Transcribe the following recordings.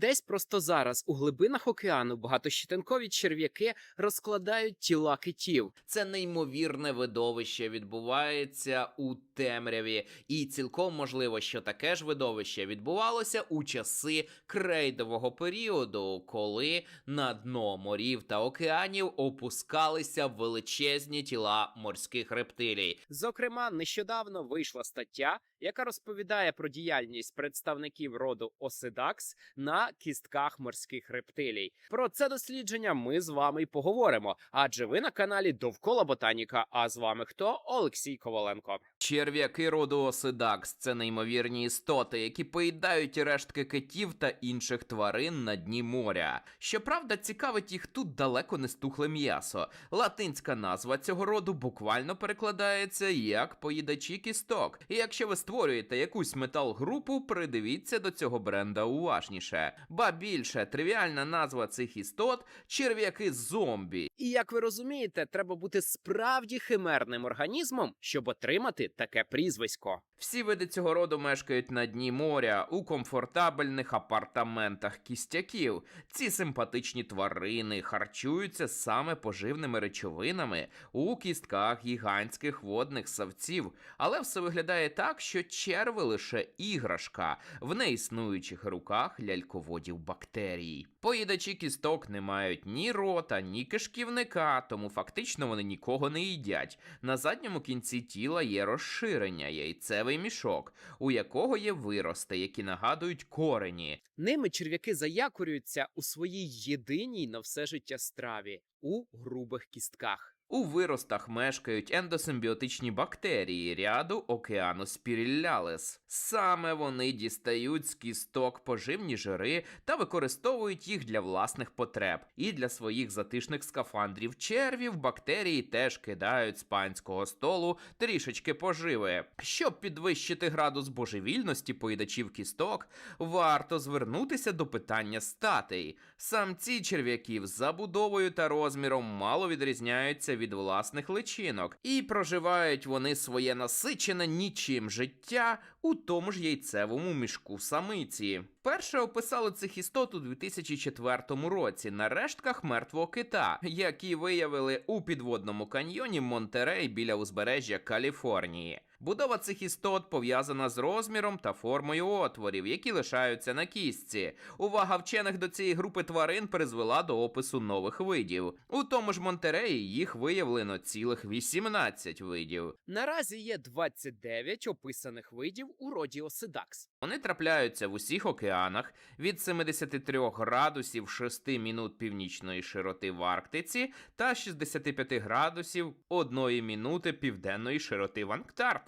Десь просто зараз у глибинах океану багатощетинкові черв'яки розкладають тіла китів. Це неймовірне видовище відбувається у темряві, і цілком можливо, що таке ж видовище відбувалося у часи крейдового періоду, коли на дно морів та океанів опускалися величезні тіла морських рептилій. Зокрема, нещодавно вийшла стаття, яка розповідає про діяльність представників роду Оседакс на кістках морських рептилій. Про це дослідження ми з вами й поговоримо, адже ви на каналі Довкола Ботаніка. А з вами хто? Олексій Коваленко. Черв'яки роду Оседакс це неймовірні істоти, які поїдають рештки китів та інших тварин на дні моря. Щоправда, цікавить їх тут далеко не стухле м'ясо. Латинська назва цього роду буквально перекладається як поїдачі кісток. І якщо ви створюєте якусь метал-групу, придивіться до цього бренда уважніше. Ба більше тривіальна назва цих істот черв'яки зомбі. І як ви розумієте, треба бути справді химерним організмом, щоб отримати таке прізвисько. Всі види цього роду мешкають на дні моря у комфортабельних апартаментах кістяків. Ці симпатичні тварини харчуються саме поживними речовинами у кістках гігантських водних савців, але все виглядає так, що черви лише іграшка в неіснуючих руках ляльководів бактерій. Поїдачі кісток не мають ні рота, ні кишківника, тому фактично вони нікого не їдять. На задньому кінці тіла є розширення, яйцевий мішок, у якого є вирости, які нагадують корені. Ними черв'яки заякорюються у своїй єдиній на все життя страві у грубих кістках. У виростах мешкають ендосимбіотичні бактерії ряду океану океаноспіріллялес. Саме вони дістають з кісток поживні жири та використовують їх для власних потреб. І для своїх затишних скафандрів червів бактерії теж кидають з панського столу трішечки поживи. Щоб підвищити градус божевільності поїдачів кісток, варто звернутися до питання статей. Самці черв'яків з забудовою та розміром мало відрізняються від власних личинок, і проживають вони своє насичене нічим життя у тому ж яйцевому мішку самиці. Перше описали цих істот у 2004 році на рештках мертвого кита, які виявили у підводному каньйоні Монтерей біля узбережжя Каліфорнії. Будова цих істот пов'язана з розміром та формою отворів, які лишаються на кістці. Увага вчених до цієї групи тварин призвела до опису нових видів. У тому ж Монтереї їх виявлено цілих 18 видів. Наразі є 29 описаних видів у роді Оседакс. Вони трапляються в усіх океанах від 73 градусів 6 мінут північної широти в Арктиці та 65 градусів 1 мінути південної широти в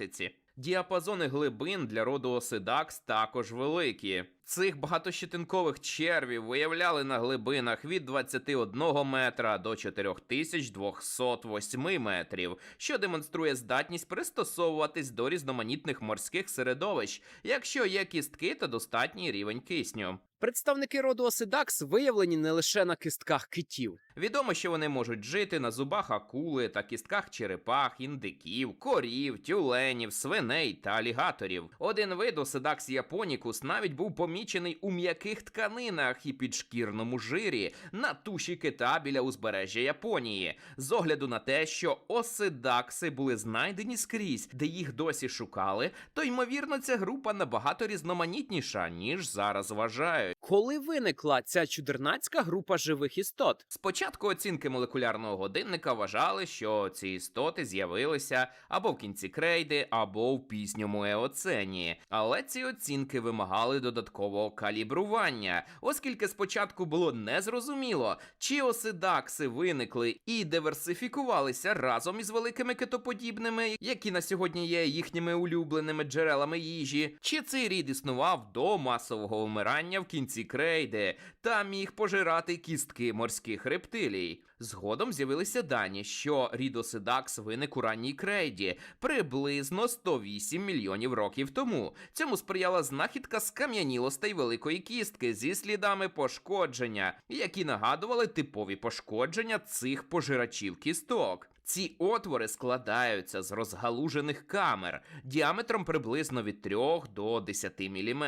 Антарктиці. Діапазони глибин для роду Оседакс також великі. Цих багатощетинкових червів виявляли на глибинах від 21 метра до 4208 метрів, що демонструє здатність пристосовуватись до різноманітних морських середовищ, якщо є кістки та достатній рівень кисню. Представники роду Оседакс виявлені не лише на кистках китів. Відомо, що вони можуть жити на зубах акули та кістках черепах, індиків, корів, тюленів, свиней та алігаторів. Один вид Оседакс японікус навіть був помічений у м'яких тканинах і підшкірному жирі на туші кита біля узбережжя Японії. З огляду на те, що оседакси були знайдені скрізь, де їх досі шукали, то ймовірно ця група набагато різноманітніша, ніж зараз вважають. Коли виникла ця чудернацька група живих істот? Спочатку оцінки молекулярного годинника вважали, що ці істоти з'явилися або в кінці крейди, або в пізньому еоцені. Але ці оцінки вимагали додаткового калібрування, оскільки спочатку було незрозуміло, чи оседакси виникли і диверсифікувалися разом із великими китоподібними, які на сьогодні є їхніми улюбленими джерелами їжі, чи цей рід існував до масового вмирання в кінці крейди та міг пожирати кістки морських рептилій. Згодом з'явилися дані, що Рідосидакс виник у ранній крейді приблизно 108 мільйонів років тому. Цьому сприяла знахідка скам'янілостей великої кістки зі слідами пошкодження, які нагадували типові пошкодження цих пожирачів кісток. Ці отвори складаються з розгалужених камер діаметром приблизно від 3 до 10 мм,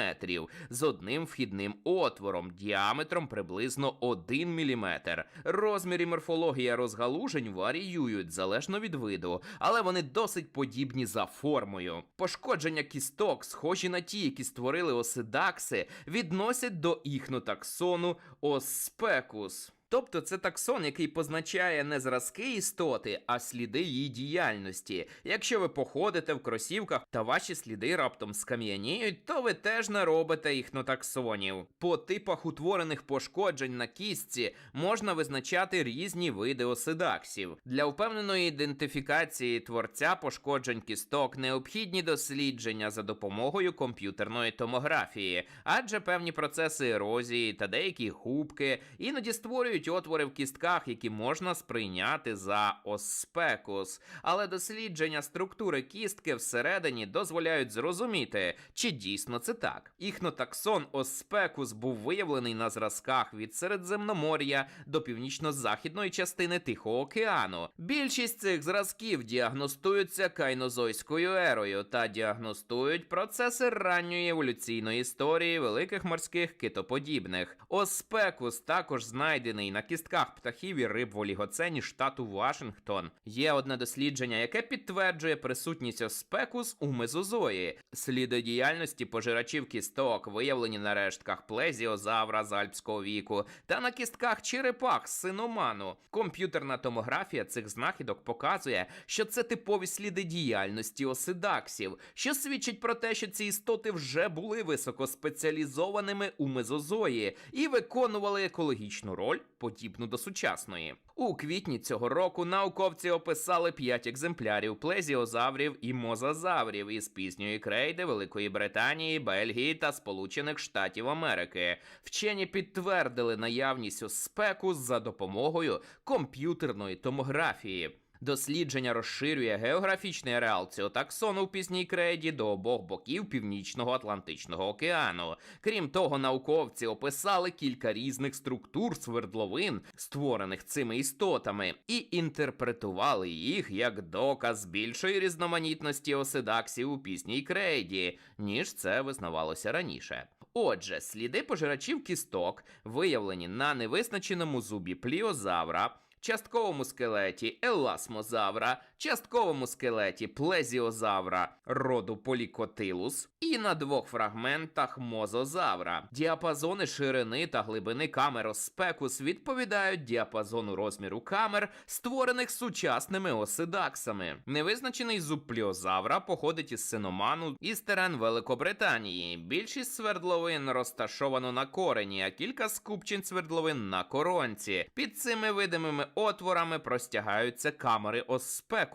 з одним вхідним отвором діаметром приблизно 1 мм. Розмір і морфологія розгалужень варіюють залежно від виду, але вони досить подібні за формою. Пошкодження кісток, схожі на ті, які створили оседакси, відносять до іхнотаксону Оспекус. Тобто це таксон, який позначає не зразки істоти, а сліди її діяльності. Якщо ви походите в кросівках та ваші сліди раптом скам'яніють, то ви теж наробите іхнотаксонів. По типах утворених пошкоджень на кістці можна визначати різні види оседаксів. Для впевненої ідентифікації творця пошкоджень кісток необхідні дослідження за допомогою комп'ютерної томографії, адже певні процеси ерозії та деякі губки іноді створюють отвори в кістках, які можна сприйняти за оспекус. Але дослідження структури кістки всередині дозволяють зрозуміти, чи дійсно це так. Іхнотаксон оспекус був виявлений на зразках від Середземномор'я до північно-західної частини Тихого океану. Більшість цих зразків діагностуються кайнозойською ерою та діагностують процеси ранньої еволюційної історії великих морських китоподібних. Оспекус також знайдений на кістках птахів і риб в олігоцені штату Вашингтон. Є одне дослідження, яке підтверджує присутність оспекус у мезозої. Сліди діяльності пожирачів кісток виявлені на рештках плезіозавра з альпського віку та на кістках черепах синоману. Комп'ютерна томографія цих знахідок показує, що це типові сліди діяльності оседаксів, що свідчить про те, що ці істоти вже були високоспеціалізованими у мезозої і виконували екологічну роль, подібну до сучасної. У квітні цього року науковці описали п'ять екземплярів плезіозаврів і мозазаврів із пізньої крейди Великої Британії, Бельгії та Сполучених Штатів Америки. Вчені підтвердили наявність спеку за допомогою комп'ютерної томографії. Дослідження розширює географічний ареал цього таксону в пізній крейді до обох боків Північного Атлантичного океану. Крім того, науковці описали кілька різних структур свердловин, створених цими істотами, і інтерпретували їх як доказ більшої різноманітності оседаксів у пізній крейді, ніж це визнавалося раніше. Отже, сліди пожирачів кісток виявлені на невизначеному зубі пліозавра частковому скелеті еласмозавра, частковому скелеті плезіозавра роду полікотилус і на двох фрагментах мозозавра. Діапазони ширини та глибини камер Оспекус відповідають діапазону розміру камер, створених сучасними оседаксами. Невизначений зуб пліозавра походить із синоману із терен Великобританії. Більшість свердловин розташовано на корені, а кілька скупчин свердловин на коронці. Під цими видимими отворами простягаються камери Оспекус,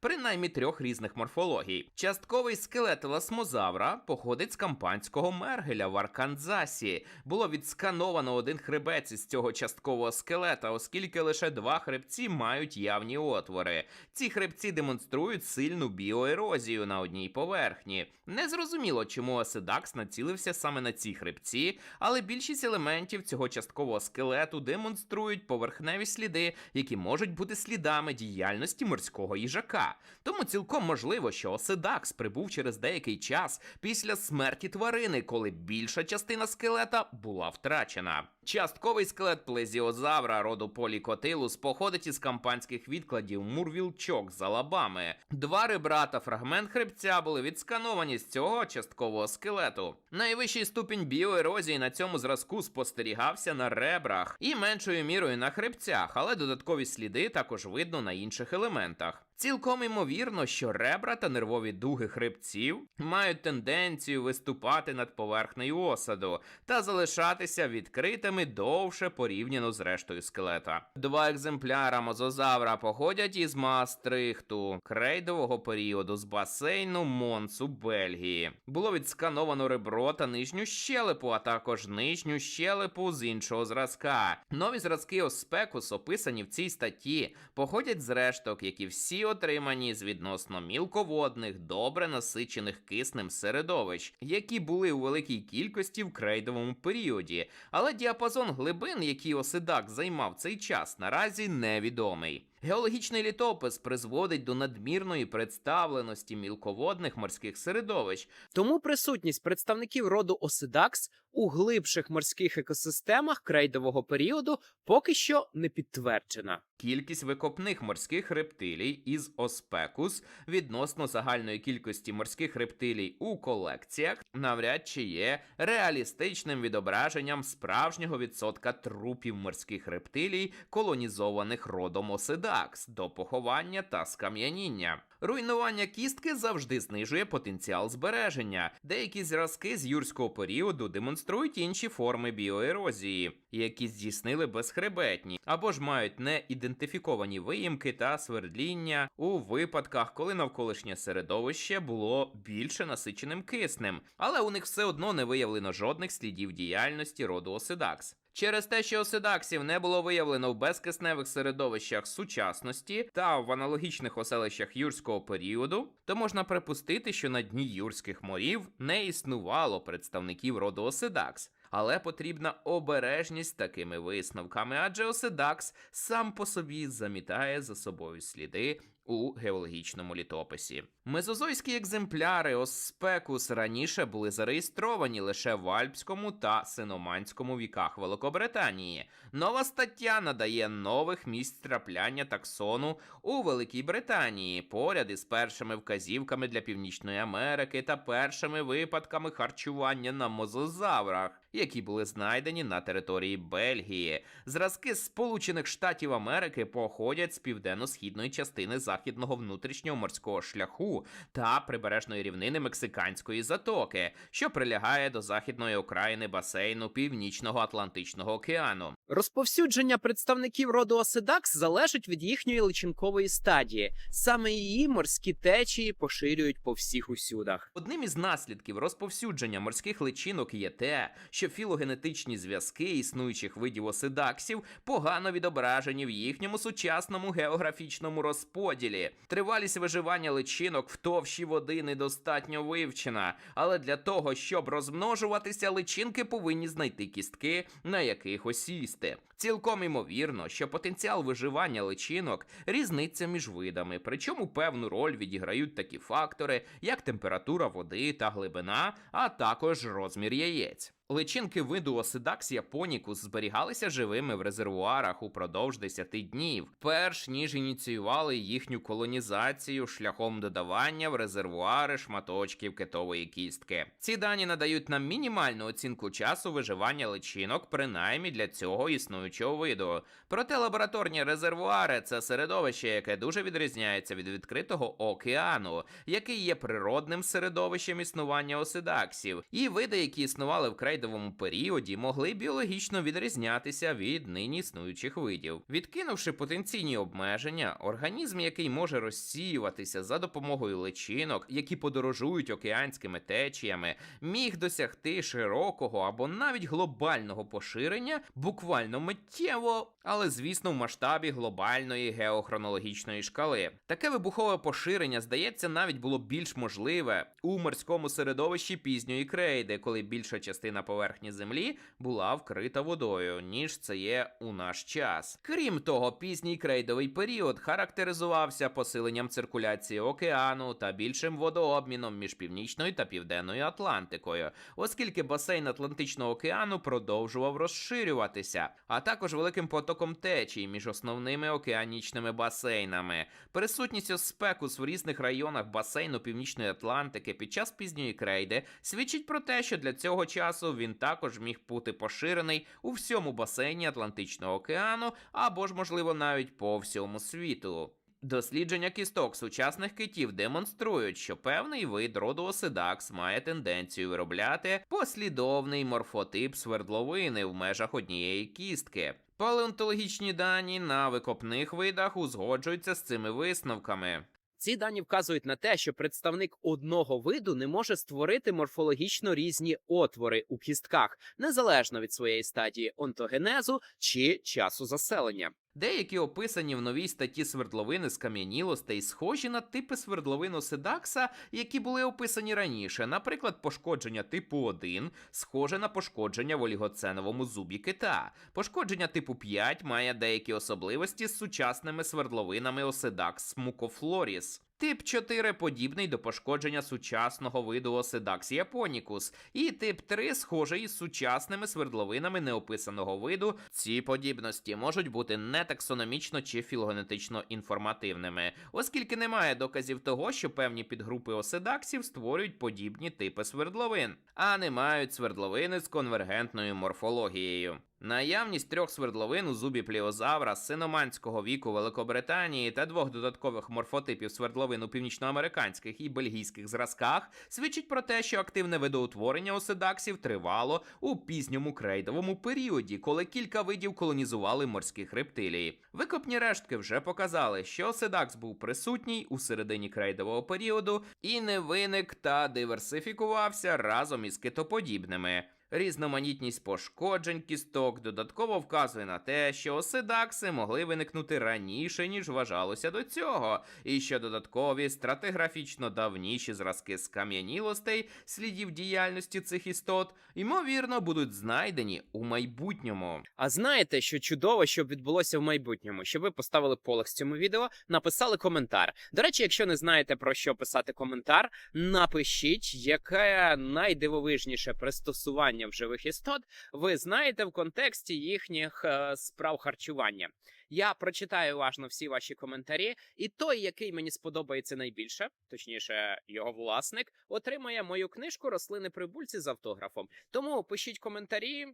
принаймні трьох різних морфологій. Частковий скелет ласмозавра походить з кампанського мергеля в Арканзасі. Було відскановано один хребець із цього часткового скелета, оскільки лише два хребці мають явні отвори. Ці хребці демонструють сильну біоерозію на одній поверхні. Незрозуміло, чому Оседакс націлився саме на ці хребці, але більшість елементів цього часткового скелету демонструють поверхневі сліди, які можуть бути слідами діяльності морського їжака. Тому цілком можливо, що Оседакс прибув через деякий час після смерті тварини, коли більша частина скелета була втрачена. Частковий скелет плезіозавра роду полікотилус походить із кампанських відкладів Мурвілчок з Алабами. Два ребра та фрагмент хребця були відскановані з цього часткового скелету. Найвищий ступінь біоерозії на цьому зразку спостерігався на ребрах і меншою мірою на хребцях, але додаткові сліди також видно на інших елементах. Цілком імовірно, що ребра та нервові дуги хребців мають тенденцію виступати над поверхнею осаду та залишатися відкритими довше порівняно з рештою скелета. Два екземпляра мозозавра походять із Маастрихту, крейдового періоду з басейну Монсу, Бельгії. Було відскановано ребро та нижню щелепу, а також нижню щелепу з іншого зразка. Нові зразки Оспекус, описані в цій статті, походять з решток, які всі отримані з відносно мілководних, добре насичених киснем середовищ, які були у великій кількості в крейдовому періоді, але діапазон глибин, який Оседак займав цей час, наразі невідомий. Геологічний літопис призводить до надмірної представленості мілководних морських середовищ, Тому присутність представників роду Оседакс у глибших морських екосистемах крейдового періоду поки що не підтверджена. Кількість викопних морських рептилій із Оспекус відносно загальної кількості морських рептилій у колекціях навряд чи є реалістичним відображенням справжнього відсотка трупів морських рептилій, колонізованих родом Оседакс до поховання та скам'яніння. Руйнування кістки завжди знижує потенціал збереження. Деякі зразки з юрського періоду демонструють інші форми біоерозії, які здійснили безхребетні або ж мають неідентифіковані виїмки та свердління у випадках, коли навколишнє середовище було більше насиченим киснем, але у них все одно не виявлено жодних слідів діяльності роду Оседакс. Через те, що оседаксів не було виявлено в безкисневих середовищах сучасності та в аналогічних оселищах юрського періоду, то можна припустити, що на дні юрських морів не існувало представників роду оседакс. Але потрібна обережність такими висновками, адже оседакс сам по собі замітає за собою сліди у геологічному літописі. Мезозойські екземпляри Оспекус раніше були зареєстровані лише в Альпському та Синоманському віках Великобританії. Нова стаття надає нових місць трапляння таксону у Великій Британії, поряд із першими вказівками для Північної Америки та першими випадками харчування на мозозаврах. Які були знайдені на території Бельгії. Зразки Сполучених Штатів Америки походять з південно-східної частини західного внутрішнього морського шляху та прибережної рівнини Мексиканської затоки, що прилягає до західної окраїни басейну Північного Атлантичного океану. Розповсюдження представників роду Оседакс залежить від їхньої личинкової стадії. Саме її морські течії поширюють по всіх усюдах. Одним із наслідків розповсюдження морських личинок є те, що філогенетичні зв'язки існуючих видів оседаксів погано відображені в їхньому сучасному географічному розподілі. Тривалість виживання личинок в товщі води недостатньо вивчена, але для того, щоб розмножуватися, личинки повинні знайти кістки, на яких осісти. Цілком імовірно, що потенціал виживання личинок різниця між видами, причому певну роль відіграють такі фактори, як температура води та глибина, а також розмір яєць. Личинки виду Osedax japonicus зберігалися живими в резервуарах упродовж 10 днів, перш ніж ініціювали їхню колонізацію шляхом додавання в резервуари шматочків китової кістки. Ці дані надають нам мінімальну оцінку часу виживання личинок, принаймні для цього існуючого виду. Проте лабораторні резервуари це середовище, яке дуже відрізняється від відкритого океану, який є природним середовищем існування оседаксів, і види, які існували в крейдовому періоді, могли біологічно відрізнятися від нині існуючих видів. Відкинувши потенційні обмеження, організм, який може розсіюватися за допомогою личинок, які подорожують океанськими течіями, міг досягти широкого або навіть глобального поширення буквально миттєво, але звісно в масштабі глобальної геохронологічної шкали. Таке вибухове поширення, здається, навіть було більш можливе у морському середовищі пізньої крейди, коли більша частина поверхні землі була вкрита водою, ніж це є у наш час. Крім того, пізній крейдовий період характеризувався посиленням циркуляції океану та більшим водообміном між північною та південною Атлантикою, оскільки басейн Атлантичного океану продовжував розширюватися, а також великим потоком течій між основними океанічними басейнами. Присутність оспекус в різних районах басейну Північної Атлантики під час пізньої крейди свідчить про те, що для цього часу він також міг бути поширений у всьому басейні Атлантичного океану або ж, можливо, навіть по всьому світу. Дослідження кісток сучасних китів демонструють, що певний вид роду оседакс має тенденцію виробляти послідовний морфотип свердловини в межах однієї кістки. Палеонтологічні дані на викопних видах узгоджуються з цими висновками. Ці дані вказують на те, що представник одного виду не може створити морфологічно різні отвори у кістках, незалежно від своєї стадії онтогенезу чи часу заселення. Деякі описані в новій статті свердловини з кам'янілостей схожі на типи свердловин Оседакса, які були описані раніше. Наприклад, пошкодження типу 1 схоже на пошкодження в олігоценовому зубі кита. Пошкодження типу 5 має деякі особливості з сучасними свердловинами Оседакс мукофлоріс. Тип 4 подібний до пошкодження сучасного виду Osedax japonicus, і тип 3 схожий із сучасними свердловинами неописаного виду. Ці подібності можуть бути не таксономічно чи філогенетично інформативними, оскільки немає доказів того, що певні підгрупи оседаксів створюють подібні типи свердловин, а не мають свердловини з конвергентною морфологією. Наявність трьох свердловин у зубі пліозавра з синоманського віку Великобританії та двох додаткових морфотипів свердловин у північноамериканських і бельгійських зразках свідчить про те, що активне видоутворення оседаксів тривало у пізньому крейдовому періоді, коли кілька видів колонізували морських рептилій. Викопні рештки вже показали, що оседакс був присутній у середині крейдового періоду і не виник та диверсифікувався разом із китоподібними. Різноманітність пошкоджень кісток додатково вказує на те, що оседакси могли виникнути раніше, ніж вважалося до цього, і що додаткові стратиграфічно давніші зразки скам'янілостей слідів діяльності цих істот, ймовірно, будуть знайдені у майбутньому. А знаєте, що чудово, щоб відбулося в майбутньому, щоб ви поставили полекс цьому відео, написали коментар. До речі, якщо не знаєте про що писати коментар, напишіть, яке найдивовижніше пристосування в живих істот ви знаєте в контексті їхніх е, справ харчування. Я прочитаю уважно всі ваші коментарі, і той, який мені сподобається найбільше, точніше, його власник, отримає мою книжку Рослини прибульці з автографом. Тому пишіть коментарі.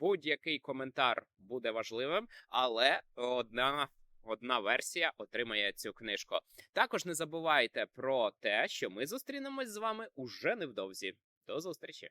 Будь-який коментар буде важливим, але одна. Одна версія отримає цю книжку. Також не забувайте про те, що ми зустрінемось з вами уже невдовзі. До зустрічі!